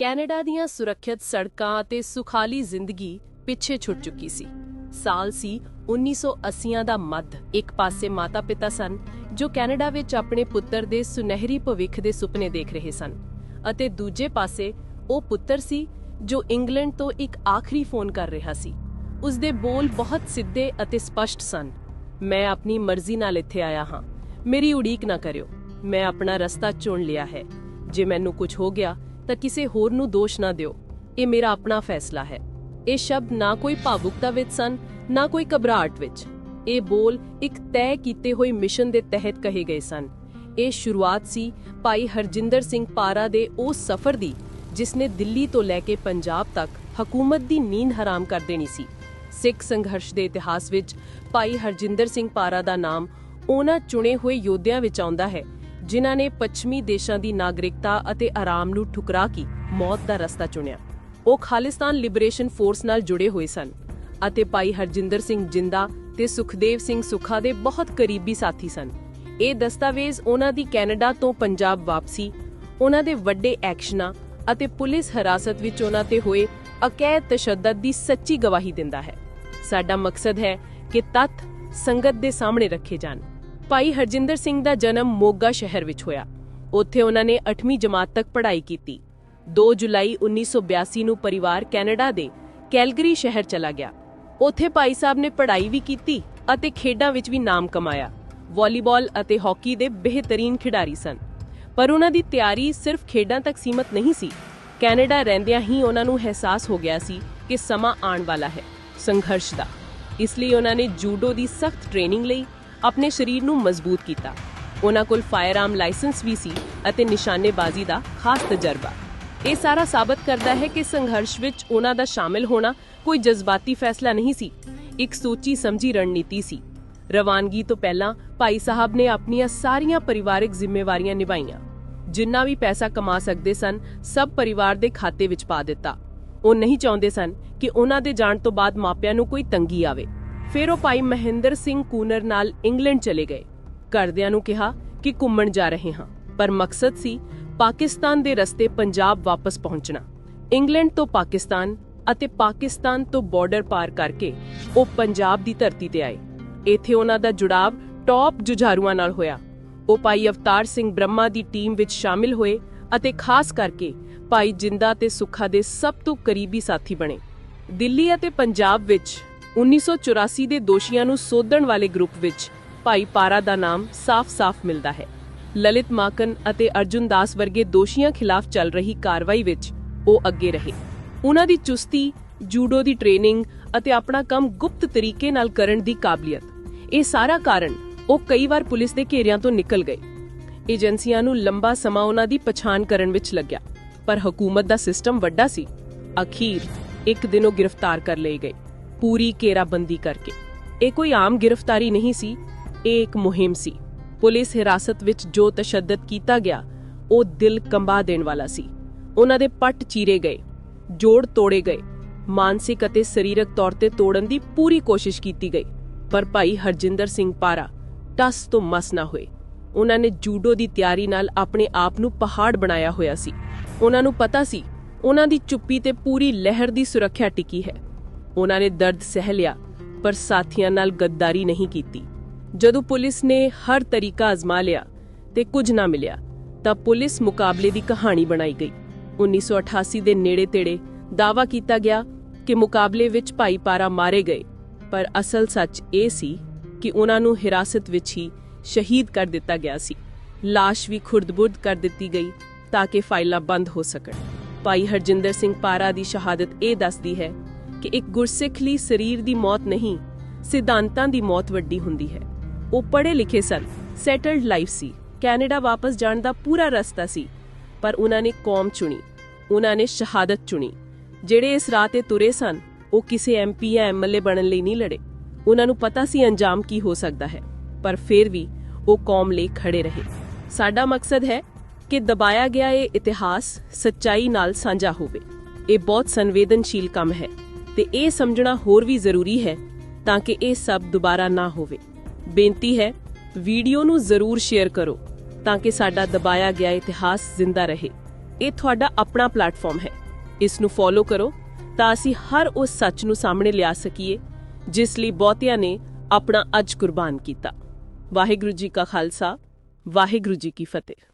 Canada ਦੀਆਂ ਸੁਰੱਖਿਅਤ ਸੜਕਾਂ ਅਤੇ ਸੁਖਾਲੀ ਜ਼ਿੰਦਗੀ ਪਿੱਛੇ ਛੁੱਟ ਚੁੱਕੀ ਸੀ। ਸਾਲ ਸੀ 1980ਾਂ ਦਾ ਮੱਧ। ਇੱਕ ਪਾਸੇ ਮਾਤਾ-ਪਿਤਾ ਸਨ, ਜੋ ਕੈਨੇਡਾ ਵਿੱਚ ਆਪਣੇ ਪੁੱਤਰ ਦੇ ਸੁਨਹਿਰੀ ਭਵਿੱਖ ਦੇ ਸੁਪਨੇ ਦੇਖ ਰਹੇ ਸਨ, ਅਤੇ ਦੂਜੇ ਪਾਸੇ ਉਹ ਪੁੱਤਰ ਸੀ, ਜੋ ਇੰਗਲੈਂਡ ਤੋਂ ਇੱਕ ਆਖਰੀ ਫੋਨ ਕਰ ਰਿਹਾ ਸੀ। ਉਸ ਦੇ ਬੋਲ ਬਹੁਤ ਸਿੱਧੇ ਅਤੇ ਸਪਸ਼ਟ ਸਨ, ਮੈਂ ਆਪਣੀ ਮਰਜ਼ੀ ਨਾਲ ਇੱਥੇ ਆਇਆ ਹਾਂ। ਮੇਰੀ ਉਡੀਕ ਨਾ ਕਰਿਓ। ਮੈਂ ਆਪਣਾ ਰਸਤਾ ਚੁਣ ਲਿਆ ਹੈ। ਜੇ ਮੈਨੂੰ ਕੁਝ ਹੋ ਗਿਆ ਤਾਂ ਕਿਸੇ ਹੋਰ ਨੂੰ ਦੋਸ਼ ਨਾ ਦਿਓ। ਇਹ ਮੇਰਾ ਆਪਣਾ ਫੈਸਲਾ ਹੈ। ਇਹ ਸ਼ਬਦ ਨਾ ਕੋਈ ਭਾਵੁਕਤਾ ਵਿੱਚ ਸਨ, ਨਾ ਕੋਈ ਘਬਰਾਹਟ ਵਿੱਚ। ਇਹ ਬੋਲ ਇੱਕ ਤੈਅ ਕੀਤੇ ਹੋਏ ਮਿਸ਼ਨ ਦੇ ਤਹਿਤ ਕਹੇ ਗਏ ਸਨ। ਇਹ ਸ਼ੁਰੂਆਤ ਸੀ ਭਾਈ ਹਰਜਿੰਦਰ ਸਿੰਘ ਪਾਰਾ ਦੇ ਉਸ ਸਫ਼ਰ ਦੀ, ਜਿਸ ਨੇ ਦਿੱਲੀ ਤੋਂ ਲੈ ਕੇ ਪੰਜਾਬ ਤੱਕ ਹਕੂਮਤ ਦੀ ਨੀਂਦ ਹਰਾਮ ਕਰ ਦੇਣੀ ਸੀ। ਸਿੱਖ ਸੰਘਰਸ਼ ਦੇ ਇਤਿਹਾਸ ਵਿੱਚ ਭਾਈ ਹਰਜਿੰਦਰ ਸਿੰਘ ਪਾਰਾ ਦਾ ਨਾਮ ਉਹਨਾਂ ਚੁਣੇ ਹੋਏ ਯੋਧਿਆਂ ਵਿੱਚ ਆਉਂਦਾ ਹੈ ਜਿਨ੍ਹਾਂ ਨੇ ਪੱਛਮੀ ਦੇਸ਼ਾਂ ਦੀ ਨਾਗਰਿਕਤਾ ਅਤੇ ਆਰਾਮ ਨੂੰ ਠੁਕਰਾ ਕੇ ਮੌਤ ਦਾ ਰਸਤਾ ਚੁਣਿਆ। ਉਹ ਖਾਲਿਸਤਾਨ ਲਿਬਰੇਸ਼ਨ ਫੋਰਸ ਨਾਲ ਜੁੜੇ ਹੋਏ ਸਨ ਅਤੇ ਭਾਈ ਹਰਜਿੰਦਰ ਸਿੰਘ ਜਿੰਦਾ ਤੇ ਸੁਖਦੇਵ ਸਿੰਘ ਸੁਖਾ ਦੇ ਬਹੁਤ ਕਰੀਬੀ ਸਾਥੀ ਸਨ। ਇਹ ਦਸਤਾਵੇਜ਼ ਉਹਨਾਂ ਦੀ ਕੈਨੇਡਾ ਤੋਂ ਪੰਜਾਬ ਵਾਪਸੀ, ਉਹਨਾਂ ਦੇ ਵੱਡੇ ਐਕਸ਼ਨਾਂ ਅਤੇ ਪੁਲਿਸ ਹਿਰਾਸਤ ਵਿੱਚ ਉਹਨਾਂ ਤੇ ਹੋਏ ਅਕੈਦ ਤਸ਼ੱਦਦ ਦੀ ਸੱਚੀ ਗਵਾਹੀ ਦਿੰਦਾ ਹੈ। ਸਾਡਾ ਮਕਸਦ ਹੈ ਕਿ ਤੱਥ ਸੰਗਤ ਦੇ ਸਾਹਮਣੇ ਰੱਖੇ ਜਾਣ। ਭਾਈ ਹਰਜਿੰਦਰ ਸਿੰਘ ਦਾ ਜਨਮ ਮੋਗਾ ਸ਼ਹਿਰ ਵਿੱਚ ਹੋਇਆ। ਉੱਥੇ ਉਹਨਾਂ ਨੇ 8ਵੀਂ ਜਮਾਤ ਤੱਕ ਪੜ੍ਹਾਈ ਕੀਤੀ। 2 ਜੁਲਾਈ 1982 ਨੂੰ ਪਰਿਵਾਰ ਕੈਨੇਡਾ ਦੇ ਕੈਲਗਰੀ ਸ਼ਹਿਰ ਚਲਾ ਗਿਆ। ਉੱਥੇ ਭਾਈ ਸਾਹਿਬ ਨੇ ਪੜ੍ਹਾਈ ਵੀ ਕੀਤੀ ਅਤੇ ਖੇਡਾਂ ਵਿੱਚ ਵੀ ਨਾਮ ਕਮਾਇਆ। ਵਾਲੀਬਾਲ ਅਤੇ ਹਾਕੀ ਦੇ ਬਿਹਤਰੀਨ ਖਿਡਾਰੀ ਸਨ। ਪਰ ਉਹਨਾਂ ਦੀ ਤਿਆਰੀ ਸਿਰਫ ਖੇਡਾਂ ਤੱਕ ਸੀਮਤ ਨਹੀਂ ਸੀ। ਕੈਨੇਡਾ ਰਹਿੰਦਿਆਂ ਹੀ ਉਹਨਾਂ ਨੂੰ ਅਹਿਸਾਸ ਹੋ ਗਿਆ ਸੀ ਕਿ ਸਮਾਂ ਆਉਣ ਵਾਲਾ ਹੈ ਸੰਘਰਸ਼ ਦਾ। ਇਸ ਲਈ ਉਹਨਾਂ ਨੇ ਜੂਡੋ ਦੀ ਸਖਤ ਟ੍ਰੇਨਿੰਗ ਲਈ ਆਪਣੇ ਸਰੀਰ ਨੂੰ ਮਜ਼ਬੂਤ ਕੀਤਾ। ਉਹਨਾਂ ਕੋਲ ਫਾਇਰਆਰਮ ਲਾਇਸੈਂਸ ਵੀ ਸੀ ਅਤੇ ਨਿਸ਼ਾਨੇਬਾਜ਼ੀ ਦਾ ਖਾਸ ਤਜਰਬਾ। ਇਹ ਸਾਰਾ ਸਾਬਤ ਕਰਦਾ ਹੈ ਕਿ ਸੰਘਰਸ਼ ਵਿੱਚ ਉਹਨਾਂ ਦਾ ਸ਼ਾਮਿਲ ਹੋਣਾ ਕੋਈ ਜਜ਼ਬਾਤੀ ਫੈਸਲਾ ਨਹੀਂ ਸੀ। ਇੱਕ ਸੋਚੀ ਸਮਝੀ ਰਣਨੀਤੀ ਸੀ। ਰਵਾਨਗੀ ਤੋਂ ਪਹਿਲਾਂ ਭਾਈ ਸਾਹਿਬ ਨੇ ਆਪਣੀਆਂ ਸਾਰੀਆਂ ਪਰਿਵਾਰਕ ਜ਼ਿੰਮੇਵਾਰੀਆਂ ਨਿਭਾਈਆਂ। ਜਿੰਨਾ ਵੀ ਪੈਸਾ ਕਮਾ ਸਕਦੇ ਸਨ, ਸਭ ਪਰਿਵਾਰ ਦੇ ਖਾਤੇ ਵਿੱਚ ਪਾ ਦਿੱਤਾ। ਉਹ ਨਹੀਂ ਚਾਹੁੰਦੇ ਸਨ ਕਿ ਉਹਨਾਂ ਦੇ ਜਾਣ ਤੋਂ ਬਾਅਦ ਮਾਪਿਆਂ ਨੂੰ ਕੋਈ ਤੰਗੀ ਆਵੇ। ਫਿਰ ਉਹ ਭਾਈ ਮਹਿੰਦਰ ਸਿੰਘ ਕੂਨਰ ਨਾਲ ਇੰਗਲੈਂਡ ਚਲੇ ਗਏ। ਘਰਦਿਆਂ ਨੂੰ ਕਿਹਾ ਕਿ ਘੁੰਮਣ ਜਾ ਰਹੇ ਹਾਂ, ਪਰ ਮਕਸਦ ਸੀ ਪਾਕਿਸਤਾਨ ਦੇ ਰਸਤੇ ਪੰਜਾਬ ਵਾਪਸ ਪਹੁੰਚਣਾ। ਇੰਗਲੈਂਡ ਤੋਂ ਪਾਕਿਸਤਾਨ ਅਤੇ ਪਾਕਿਸਤਾਨ ਤੋਂ ਬਾਰਡਰ ਪਾਰ ਕਰਕੇ ਉਹ ਪੰਜਾਬ ਦੀ ਧਰਤੀ ਤੇ ਆਏ। ਇੱਥੇ ਉਹਨਾਂ ਦਾ ਜੁੜਾਵ ਟੌਪ ਜੁਝਾਰੂਆਂ ਨਾਲ ਹੋਇਆ। ਉਹ ਭਾਈ ਅਵਤਾਰ ਸਿੰਘ ਬ੍ਰਹਮਾ ਦੀ ਟੀਮ ਵਿੱਚ ਸ਼ਾਮਿਲ ਹੋਏ ਅਤੇ ਖਾਸ ਕਰਕੇ ਭਾਈ ਜਿੰਦਾ ਤੇ ਸੁੱਖਾ ਦੇ ਸਭ ਤੋਂ ਕਰੀਬੀ ਸਾਥੀ ਬਣੇ। ਦਿੱਲੀ ਅਤੇ ਪੰਜਾਬ ਵਿੱਚ 1984 ਦੇ ਦੋਸ਼ੀਆਂ ਨੂੰ ਸੋਧਣ ਵਾਲੇ ਗਰੁੱਪ ਵਿੱਚ ਭਾਈ ਪਾਰਾ ਦਾ ਨਾਮ ਸਾਫ਼-ਸਾਫ਼ ਮਿਲਦਾ ਹੈ। ਲਲਿਤ ਮਾਕਨ ਅਤੇ ਅਰਜੁਨ ਦਾਸ ਵਰਗੇ ਦੋਸ਼ੀਆਂ ਖਿਲਾਫ ਚੱਲ ਰਹੀ ਕਾਰਵਾਈ ਵਿੱਚ ਉਹ ਅੱਗੇ ਰਹੇ। ਉਹਨਾਂ ਦੀ ਚੁਸਤੀ, ਜੂਡੋ ਦੀ ਟ੍ਰੇਨਿੰਗ ਅਤੇ ਆਪਣਾ ਕੰਮ ਗੁਪਤ ਤਰੀਕੇ ਨਾਲ ਕਰਨ ਦੀ ਕਾਬਲੀਅਤ, ਇਹ ਸਾਰਾ ਕਾਰਨ ਉਹ ਕਈ ਵਾਰ ਪੁਲਿਸ ਦੇ ਘੇਰਿਆਂ ਤੋਂ ਨਿਕਲ ਗਏ। ਏਜੰਸੀਆਂ ਨੂੰ ਲੰਬਾ ਸਮਾਂ ਉਹਨਾਂ ਦੀ ਪਛਾਣ ਕਰਨ ਵਿੱਚ ਲੱਗਿਆ, ਪਰ ਹਕੂਮਤ ਦਾ ਸਿਸਟਮ ਵੱਡਾ ਸੀ। ਅਖੀਰ ਇੱਕ ਦਿਨ ਉਹ ਗ੍ਰਿਫਤਾਰ ਕਰ ਲਏ ਗਏ। ਪੂਰੀ ਘੇਰਾਬੰਦੀ ਕਰਕੇ। ਇਹ ਕੋਈ ਆਮ ਗ੍ਰਿਫਤਾਰੀ ਨਹੀਂ ਸੀ, ਇਹ ਇੱਕ ਮੁਹਿੰਮ ਸੀ। ਪੁਲਿਸ ਹਿਰਾਸਤ ਵਿੱਚ ਜੋ ਤਸ਼ੱਦਦ ਕੀਤਾ ਗਿਆ, ਉਹ ਦਿਲ ਕੰਬਾ ਦੇਣ ਵਾਲਾ ਸੀ। ਉਹਨਾਂ ਦੇ ਪੱਟ ਚੀਰੇ ਗਏ, ਜੋੜ ਤੋੜੇ ਗਏ, ਮਾਨਸਿਕ ਅਤੇ ਸਰੀਰਕ ਤੌਰ ਤੇ ਤੋੜਨ ਦੀ ਪੂਰੀ ਕੋਸ਼ਿਸ਼ ਕੀਤੀ ਗਈ। ਪਰ ਭਾਈ ਹਰਜਿੰਦਰ ਸਿੰਘ ਪਾਰਾ ਟਸ ਤੋਂ ਮਸ ਨਾ ਹੋਏ। ਉਹਨਾਂ ਨੇ ਜੂਡੋ ਦੀ ਤਿਆਰੀ ਨਾਲ ਆਪਣੇ ਆਪ ਨੂੰ ਪਹਾੜ ਬਣਾਇਆ ਹੋਇਆ ਸੀ। ਉਹਨਾਂ ਨੂੰ ਪਤਾ ਸੀ, ਉਹਨਾਂ ਦੀ ਚੁੱਪੀ ਤੇ ਪੂਰੀ ਲਹਿਰ ਦੀ ਸੁਰੱਖਿਆ ਟਿਕੀ ਹੈ। ਉਹਨਾਂ ਨੇ ਦਰਦ ਸਹਿ ਲਿਆ, ਪਰ ਸਾਥੀਆਂ ਨਾਲ ਗੱਦਾਰੀ ਨਹੀਂ ਕੀਤੀ। ਜਦੋਂ ਪੁਲਿਸ ਨੇ ਹਰ ਤਰੀਕਾ ਅਜ਼ਮਾ ਲਿਆ ਤੇ ਕੁਝ ਨਾ ਮਿਲਿਆ, ਤਾਂ ਪੁਲਿਸ ਮੁਕਾਬਲੇ ਦੀ ਕਹਾਣੀ ਬਣਾਈ ਗਈ। 1988 ਦੇ ਨੇੜੇ ਤੇੜੇ ਦਾਵਾ ਕੀਤਾ ਗਿਆ ਕਿ ਮੁਕਾਬਲੇ ਵਿੱਚ ਭਾਈ ਪਾਰਾ ਮਾਰੇ ਗਏ, ਪਰ ਅਸਲ ਸੱਚ ਇਹ ਸੀ ਕਿ ਉਹਨਾਂ ਨੂੰ ਹਿਰਾਸਤ ਵਿੱਚ ਹੀ ਸ਼ਹੀਦ ਕਰ ਦਿੱਤਾ ਗਿਆ ਸੀ। লাশ ਵੀ ਖੁਰਦਬੁਰਦ ਕਰ ਦਿੱਤੀ ਗਈ ਤਾਂ ਕਿ ਫਾਈਲਾਂ ਬੰਦ ਹੋ ਸਕਣ। ਭਾਈ ਹਰਜਿੰਦਰ ਸਿੰਘ ਪਾਰਾ ਦੀ ਸ਼ਹਾਦਤ ਇਹ ਦੱਸਦੀ ਹੈ ਕਿ ਇੱਕ ਗੁਰਸਿੱਖ ਲਈ ਸਰੀਰ ਦੀ ਮੌਤ ਨਹੀਂ, ਸਿਧਾਂਤਾਂ ਦੀ ਮੌਤ ਵੱਡੀ ਹੁੰਦੀ ਹੈ। ਉਹ ਪੜ੍ਹੇ ਲਿਖੇ ਸਨ ਸੈਟਲਡ ਲਾਈਫ ਸੀ। ਕੈਨੇਡਾ ਵਾਪਸ ਜਾਣ ਦਾ ਪੂਰਾ ਰਸਤਾ ਸੀ, ਪਰ ਉਹਨਾਂ ਨੇ ਕੌਮ ਚੁਣੀ, ਉਹਨਾਂ ਨੇ ਸ਼ਹਾਦਤ ਚੁਣੀ। ਜਿਹੜੇ ਇਸ ਰਾਹ ਤੇ ਤੁਰੇ ਸਨ, ਉਹ ਕਿਸੇ ਐਮਪੀ ਜਾਂ ਐਮਐਲਏ ਬਣਨ ਲਈ ਨਹੀਂ ਲੜੇ। ਉਹਨਾਂ ਨੂੰ ਪਤਾ ਸੀ ਅੰਜਾਮ ਕੀ ਹੋ ਸਕਦਾ ਹੈ, ਪਰ ਫਿਰ ਵੀ ਉਹ ਕੌਮ ਲਈ ਖੜੇ ਰਹੇ। ਸਾਡਾ ਮਕਸਦ ਹੈ ਕਿ ਦਬਾਇਆ ਗਿਆ ਇਹ ਇਤਿਹਾਸ ਸੱਚਾਈ ਨਾਲ ਸਾਂਝਾ ਹੋਵੇ। ਇਹ ਬਹੁਤ ਸੰਵੇਦਨਸ਼ੀਲ ਕੰਮ ਹੈ। ਤੇ ਇਹ ਸਮਝਣਾ ਹੋਰ ਵੀ ਜ਼ਰੂਰੀ ਹੈ ਤਾਂ ਕਿ ਇਹ ਸਭ ਦੁਬਾਰਾ ਨਾ ਹੋਵੇ। ਬੇਨਤੀ ਹੈ, ਵੀਡੀਓ ਨੂੰ ਜ਼ਰੂਰ ਸ਼ੇਅਰ ਕਰੋ ਤਾਂ ਕਿ ਸਾਡਾ ਦਬਾਇਆ ਗਿਆ ਇਤਿਹਾਸ ਜ਼ਿੰਦਾ ਰਹੇ। ਇਹ ਤੁਹਾਡਾ ਆਪਣਾ ਪਲੇਟਫਾਰਮ ਹੈ। ਇਸ ਨੂੰ ਫੋਲੋ ਕਰੋ ਤਾਂ ਅਸੀਂ ਹਰ ਉਸ ਸੱਚ ਨੂੰ ਸਾਹਮਣੇ ਲਿਆ ਸਕੀਏ, ਜਿਸ ਲਈ ਬਹੁਤਿਆਂ ਨੇ ਆਪਣਾ ਅੱਜ ਕੁਰਬਾਨ ਕੀਤਾ। ਵਾਹਿਗੁਰੂ ਜੀ ਕਾ ਖਾਲਸਾ, ਵਾਹਿਗੁਰੂ ਜੀ ਕੀ ਫਤਿਹ।